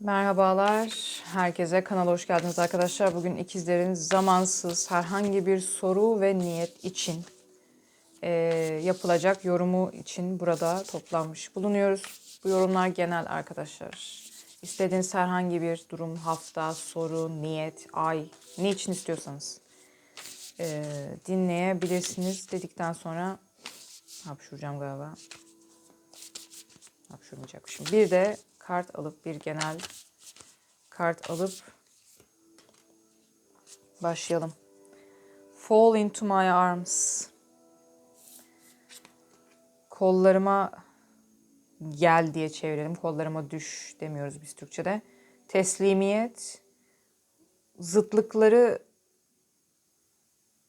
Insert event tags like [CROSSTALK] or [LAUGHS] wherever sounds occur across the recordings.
Merhabalar herkese kanala hoş geldiniz arkadaşlar. Bugün ikizlerin zamansız herhangi bir soru ve niyet için eee, yapılacak yorumu için burada toplanmış bulunuyoruz. Bu yorumlar genel arkadaşlar. İstediğiniz herhangi bir durum, hafta, soru, niyet, ay, ne için istiyorsanız eee, dinleyebilirsiniz dedikten sonra hapşuracağım galiba. Hapşurmayacakmışım. Bir de kart alıp bir genel kart alıp başlayalım. Fall into my arms. Kollarıma gel diye çevirelim. Kollarıma düş demiyoruz biz Türkçe'de. Teslimiyet. Zıtlıkları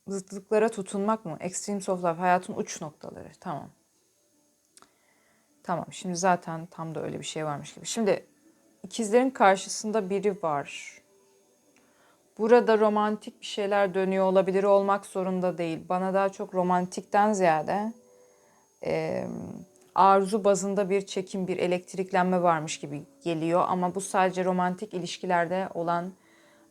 zıtlıklara tutunmak mı? Extremes of life. Hayatın uç noktaları. Tamam. Tamam şimdi zaten tam da öyle bir şey varmış gibi. Şimdi ikizlerin karşısında biri var. Burada romantik bir şeyler dönüyor olabilir olmak zorunda değil. Bana daha çok romantikten ziyade e, arzu bazında bir çekim, bir elektriklenme varmış gibi geliyor. Ama bu sadece romantik ilişkilerde olan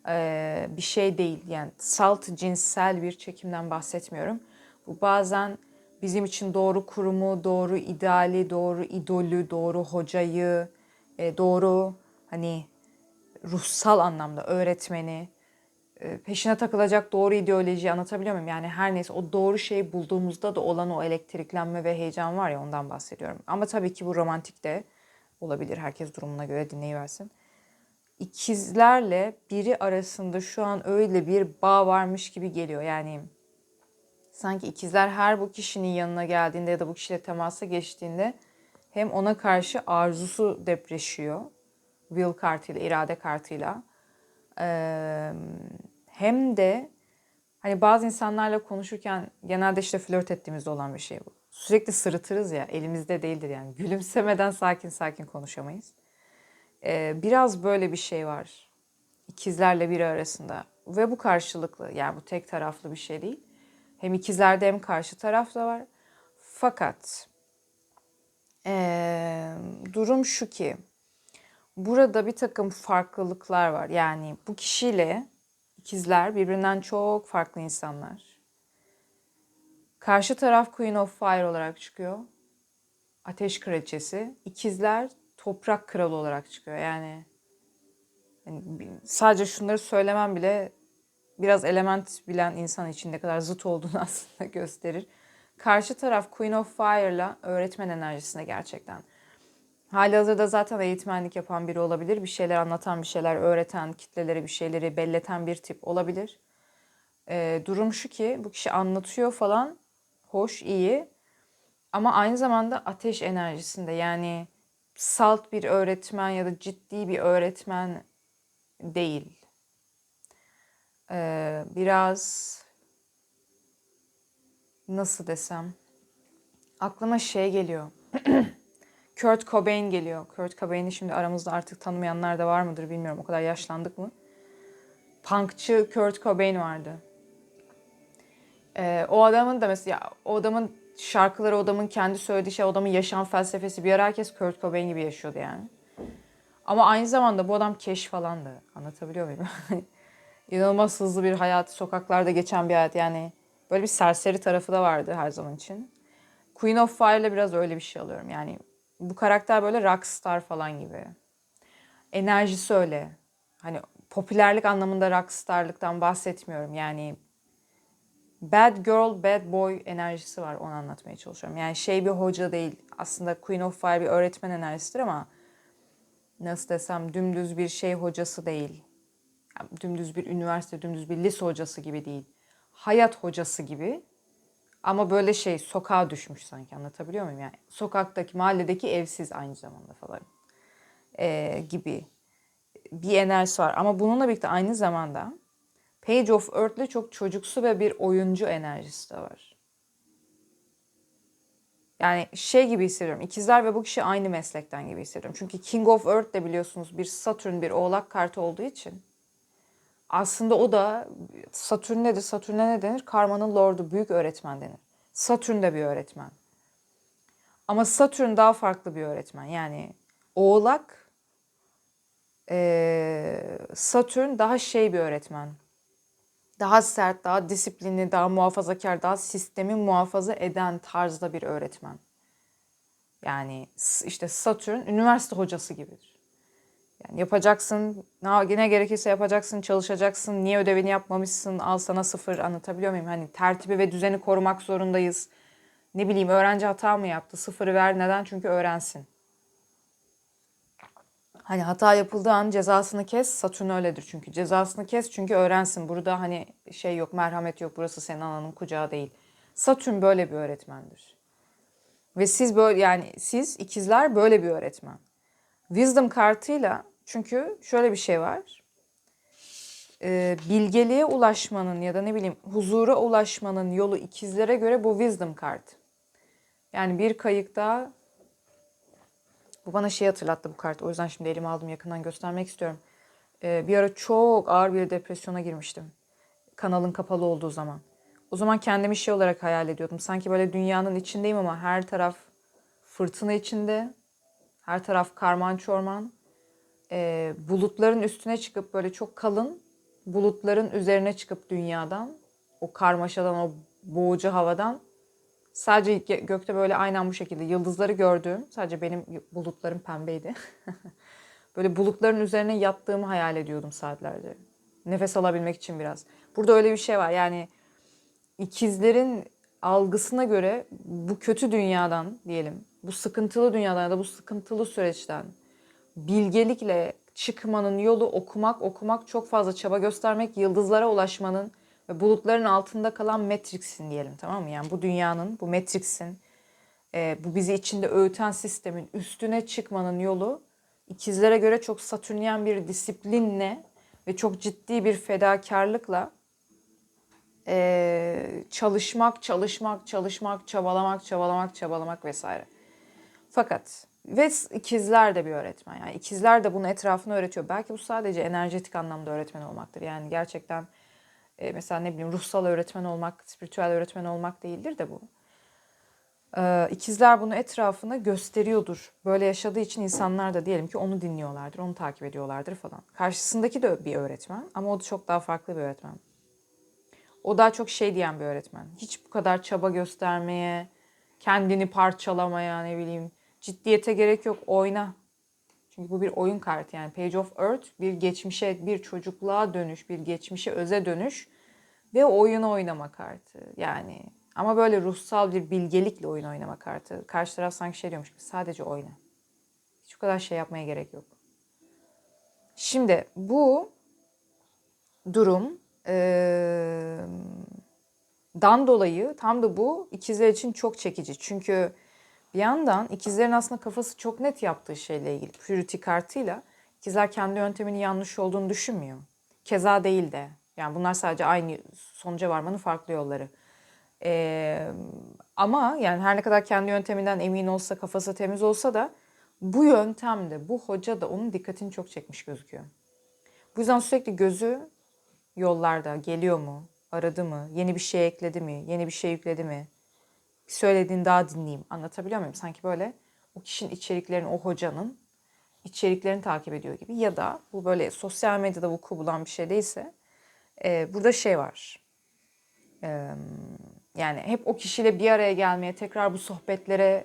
e, bir şey değil. Yani salt cinsel bir çekimden bahsetmiyorum. Bu bazen bizim için doğru kurumu, doğru ideali, doğru idolü, doğru hocayı, e, doğru hani ruhsal anlamda öğretmeni, e, peşine takılacak doğru ideolojiyi anlatabiliyor muyum? Yani her neyse o doğru şeyi bulduğumuzda da olan o elektriklenme ve heyecan var ya ondan bahsediyorum. Ama tabii ki bu romantik de olabilir. Herkes durumuna göre dinleyiversin. İkizlerle biri arasında şu an öyle bir bağ varmış gibi geliyor. Yani sanki ikizler her bu kişinin yanına geldiğinde ya da bu kişiyle temasa geçtiğinde hem ona karşı arzusu depreşiyor. Will kartıyla, irade kartıyla. Ee, hem de hani bazı insanlarla konuşurken genelde işte flört ettiğimizde olan bir şey bu. Sürekli sırıtırız ya elimizde değildir yani. Gülümsemeden sakin sakin konuşamayız. Ee, biraz böyle bir şey var. İkizlerle biri arasında. Ve bu karşılıklı yani bu tek taraflı bir şey değil. Hem ikizlerde hem karşı tarafta var. Fakat ee, durum şu ki burada bir takım farklılıklar var. Yani bu kişiyle ikizler birbirinden çok farklı insanlar. Karşı taraf Queen of Fire olarak çıkıyor. Ateş kraliçesi. İkizler toprak kralı olarak çıkıyor. Yani, yani sadece şunları söylemem bile biraz element bilen insan için ne kadar zıt olduğunu [LAUGHS] aslında gösterir. Karşı taraf Queen of Fire'la öğretmen enerjisine gerçekten. Hali hazırda zaten eğitmenlik yapan biri olabilir. Bir şeyler anlatan, bir şeyler öğreten, kitlelere bir şeyleri belleten bir tip olabilir. Ee, durum şu ki bu kişi anlatıyor falan. Hoş, iyi. Ama aynı zamanda ateş enerjisinde yani salt bir öğretmen ya da ciddi bir öğretmen değil. Ee, biraz nasıl desem aklıma şey geliyor. [CLEARS THROAT] Kurt Cobain geliyor. Kurt Cobain'i şimdi aramızda artık tanımayanlar da var mıdır bilmiyorum. O kadar yaşlandık mı? Punkçı Kurt Cobain vardı. Ee, o adamın da mesela o adamın şarkıları, o adamın kendi söylediği şey, o adamın yaşam felsefesi bir ara herkes Kurt Cobain gibi yaşıyordu yani. Ama aynı zamanda bu adam keş falandı. Anlatabiliyor muyum? [LAUGHS] İnanılmaz hızlı bir hayat, sokaklarda geçen bir hayat yani. Böyle bir serseri tarafı da vardı her zaman için. Queen of Fire'la biraz öyle bir şey alıyorum. Yani bu karakter böyle rockstar falan gibi. Enerjisi öyle. Hani popülerlik anlamında rockstarlıktan bahsetmiyorum. Yani bad girl, bad boy enerjisi var. Onu anlatmaya çalışıyorum. Yani şey bir hoca değil. Aslında Queen of Fire bir öğretmen enerjisidir ama nasıl desem dümdüz bir şey hocası değil. Dümdüz bir üniversite, dümdüz bir lise hocası gibi değil. Hayat hocası gibi. Ama böyle şey sokağa düşmüş sanki anlatabiliyor muyum? Yani sokaktaki, mahalledeki evsiz aynı zamanda falan ee, gibi bir enerjisi var. Ama bununla birlikte aynı zamanda Page of Earth'le çok çocuksu ve bir oyuncu enerjisi de var. Yani şey gibi hissediyorum. İkizler ve bu kişi aynı meslekten gibi hissediyorum. Çünkü King of Earth de biliyorsunuz bir Satürn, bir oğlak kartı olduğu için aslında o da Satürn nedir? Satürn'e ne denir? Karmanın lordu, büyük öğretmen denir. Satürn de bir öğretmen. Ama Satürn daha farklı bir öğretmen. Yani oğlak Ee, Satürn daha şey bir öğretmen. Daha sert, daha disiplinli, daha muhafazakar, daha sistemi muhafaza eden tarzda bir öğretmen. Yani işte Satürn üniversite hocası gibidir. Yani yapacaksın, ne ne gerekirse yapacaksın, çalışacaksın, niye ödevini yapmamışsın, al sana sıfır anlatabiliyor muyum? Hani tertibi ve düzeni korumak zorundayız. Ne bileyim öğrenci hata mı yaptı, sıfırı ver. Neden? Çünkü öğrensin. Hani hata yapıldığı an cezasını kes. Satürn öyledir çünkü. Cezasını kes çünkü öğrensin. Burada hani şey yok, merhamet yok. Burası senin ananın kucağı değil. Satürn böyle bir öğretmendir. Ve siz böyle yani siz ikizler böyle bir öğretmen. Wisdom kartıyla çünkü şöyle bir şey var. Ee, bilgeliğe ulaşmanın ya da ne bileyim huzura ulaşmanın yolu ikizlere göre bu wisdom kart. Yani bir kayıkta bu bana şey hatırlattı bu kart. O yüzden şimdi elime aldım yakından göstermek istiyorum. Ee, bir ara çok ağır bir depresyona girmiştim. Kanalın kapalı olduğu zaman. O zaman kendimi şey olarak hayal ediyordum. Sanki böyle dünyanın içindeyim ama her taraf fırtına içinde. Her taraf karman çorman. Ee, bulutların üstüne çıkıp böyle çok kalın bulutların üzerine çıkıp dünyadan, o karmaşadan, o boğucu havadan sadece gö- gökte böyle aynen bu şekilde yıldızları gördüğüm, sadece benim bulutlarım pembeydi. [LAUGHS] böyle bulutların üzerine yattığımı hayal ediyordum saatlerce. Nefes alabilmek için biraz. Burada öyle bir şey var. Yani ikizlerin algısına göre bu kötü dünyadan diyelim, bu sıkıntılı dünyadan ya da bu sıkıntılı süreçten bilgelikle çıkmanın yolu okumak, okumak, çok fazla çaba göstermek, yıldızlara ulaşmanın ve bulutların altında kalan Matrix'in diyelim tamam mı? Yani bu dünyanın, bu Matrix'in, e, bu bizi içinde öğüten sistemin üstüne çıkmanın yolu ikizlere göre çok satürnyen bir disiplinle ve çok ciddi bir fedakarlıkla e, çalışmak, çalışmak, çalışmak, çabalamak, çabalamak, çabalamak vesaire. Fakat ve ikizler de bir öğretmen. Yani ikizler de bunu etrafına öğretiyor. Belki bu sadece enerjetik anlamda öğretmen olmaktır. Yani gerçekten e, mesela ne bileyim ruhsal öğretmen olmak, spiritüel öğretmen olmak değildir de bu. Ee, ikizler bunu etrafına gösteriyordur. Böyle yaşadığı için insanlar da diyelim ki onu dinliyorlardır, onu takip ediyorlardır falan. Karşısındaki de bir öğretmen ama o da çok daha farklı bir öğretmen. O daha çok şey diyen bir öğretmen. Hiç bu kadar çaba göstermeye, kendini parçalamaya ne bileyim ciddiyete gerek yok oyna. Çünkü bu bir oyun kartı yani Page of Earth bir geçmişe bir çocukluğa dönüş, bir geçmişe öze dönüş ve oyun oynama kartı. Yani ama böyle ruhsal bir bilgelikle oyun oynama kartı. Karşı taraf sanki şey diyormuş gibi sadece oyna. Hiç bu kadar şey yapmaya gerek yok. Şimdi bu durum eee dan dolayı tam da bu ikizler için çok çekici. Çünkü bir yandan ikizlerin aslında kafası çok net yaptığı şeyle ilgili purity kartıyla ikizler kendi yönteminin yanlış olduğunu düşünmüyor. Keza değil de. Yani bunlar sadece aynı sonuca varmanın farklı yolları. Ee, ama yani her ne kadar kendi yönteminden emin olsa, kafası temiz olsa da bu yöntemde, bu hoca da onun dikkatini çok çekmiş gözüküyor. Bu yüzden sürekli gözü yollarda geliyor mu, aradı mı, yeni bir şey ekledi mi, yeni bir şey yükledi mi, söylediğini daha dinleyeyim. Anlatabiliyor muyum? Sanki böyle o kişinin içeriklerini, o hocanın içeriklerini takip ediyor gibi. Ya da bu böyle sosyal medyada vuku bulan bir şey değilse e, burada şey var. E, yani hep o kişiyle bir araya gelmeye, tekrar bu sohbetlere,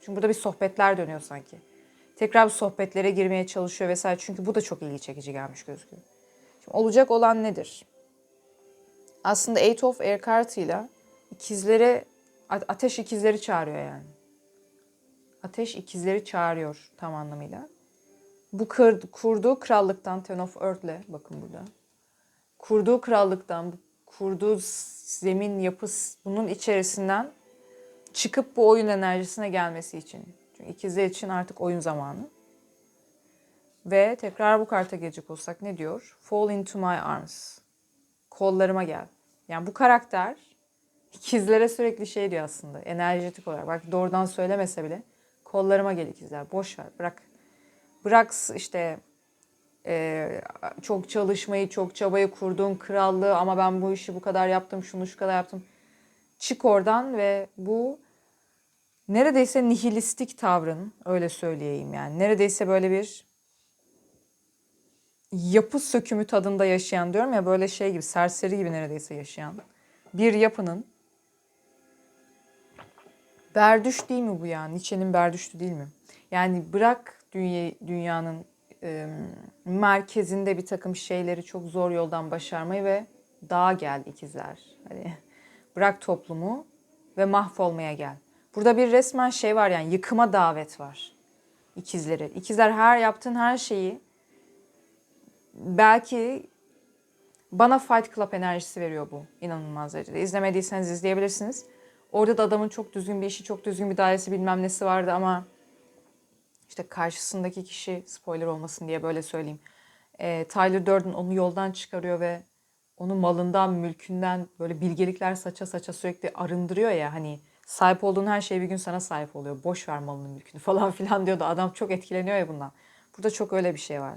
çünkü burada bir sohbetler dönüyor sanki. Tekrar bu sohbetlere girmeye çalışıyor vesaire. Çünkü bu da çok ilgi çekici gelmiş gözüküyor. Şimdi olacak olan nedir? Aslında Eight of Air kartıyla ikizlere, ateş ikizleri çağırıyor yani. Ateş ikizleri çağırıyor tam anlamıyla. Bu kır, kurduğu krallıktan Ten of Earth'le bakın burada. Kurduğu krallıktan, kurduğu zemin yapısı bunun içerisinden çıkıp bu oyun enerjisine gelmesi için. Çünkü ikizler için artık oyun zamanı. Ve tekrar bu karta gelecek olsak ne diyor? Fall into my arms. Kollarıma gel. Yani bu karakter ikizlere sürekli şey diyor aslında enerjetik olarak. Bak doğrudan söylemese bile kollarıma gel ikizler. Boş ver bırak. Bırak işte e, çok çalışmayı, çok çabayı kurduğun krallığı ama ben bu işi bu kadar yaptım, şunu şu kadar yaptım. Çık oradan ve bu neredeyse nihilistik tavrın öyle söyleyeyim yani. Neredeyse böyle bir yapı sökümü tadında yaşayan diyorum ya böyle şey gibi serseri gibi neredeyse yaşayan bir yapının Berdüş değil mi bu ya? Nietzsche'nin Berdüş'tü değil mi? Yani bırak dünya, dünyanın e, merkezinde bir takım şeyleri çok zor yoldan başarmayı ve dağa gel ikizler. Hani bırak toplumu ve mahvolmaya gel. Burada bir resmen şey var yani yıkıma davet var ikizleri. İkizler her yaptığın her şeyi belki bana Fight Club enerjisi veriyor bu inanılmaz derecede. İzlemediyseniz izleyebilirsiniz. Orada da adamın çok düzgün bir işi, çok düzgün bir dairesi bilmem nesi vardı ama işte karşısındaki kişi spoiler olmasın diye böyle söyleyeyim. E, Tyler Durden onu yoldan çıkarıyor ve onu malından, mülkünden böyle bilgelikler saça saça sürekli arındırıyor ya hani sahip olduğun her şey bir gün sana sahip oluyor. Boş ver malını mülkünü [LAUGHS] falan filan diyordu. Adam çok etkileniyor ya bundan. Burada çok öyle bir şey var.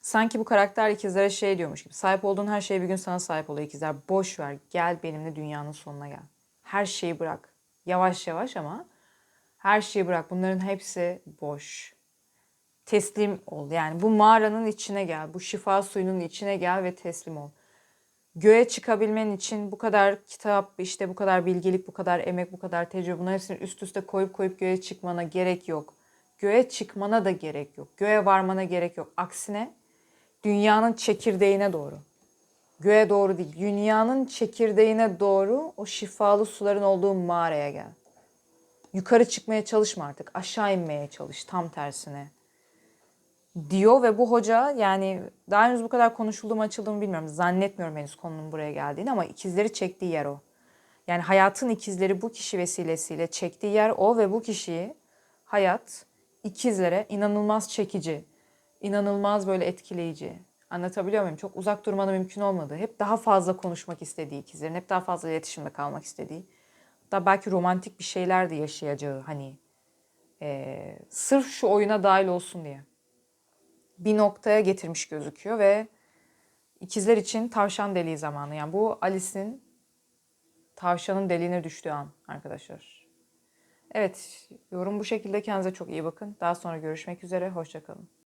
Sanki bu karakter ikizlere şey diyormuş gibi. Sahip olduğun her şey bir gün sana sahip oluyor ikizler. Boş ver. Gel benimle dünyanın sonuna gel. Her şeyi bırak. Yavaş yavaş ama her şeyi bırak. Bunların hepsi boş. Teslim ol. Yani bu mağaranın içine gel. Bu şifa suyunun içine gel ve teslim ol. Göğe çıkabilmen için bu kadar kitap, işte bu kadar bilgelik, bu kadar emek, bu kadar tecrübe bunların hepsini üst üste koyup koyup göğe çıkmana gerek yok. Göğe çıkmana da gerek yok. Göğe varmana gerek yok. Aksine dünyanın çekirdeğine doğru. Göğe doğru değil. Dünyanın çekirdeğine doğru o şifalı suların olduğu mağaraya gel. Yukarı çıkmaya çalışma artık. Aşağı inmeye çalış tam tersine. Diyor ve bu hoca yani daha henüz bu kadar konuşuldu mu açıldı mı bilmiyorum. Zannetmiyorum henüz konunun buraya geldiğini ama ikizleri çektiği yer o. Yani hayatın ikizleri bu kişi vesilesiyle çektiği yer o ve bu kişiyi hayat ikizlere inanılmaz çekici, inanılmaz böyle etkileyici. Anlatabiliyor muyum? Çok uzak durmanın mümkün olmadığı, hep daha fazla konuşmak istediği ikizlerin, hep daha fazla iletişimde kalmak istediği. Hatta belki romantik bir şeyler de yaşayacağı hani eee, sırf şu oyuna dahil olsun diye bir noktaya getirmiş gözüküyor ve ikizler için tavşan deliği zamanı. Yani bu Alice'in tavşanın deliğine düştüğü an arkadaşlar. Evet, yorum bu şekilde. Kendinize çok iyi bakın. Daha sonra görüşmek üzere. Hoşçakalın.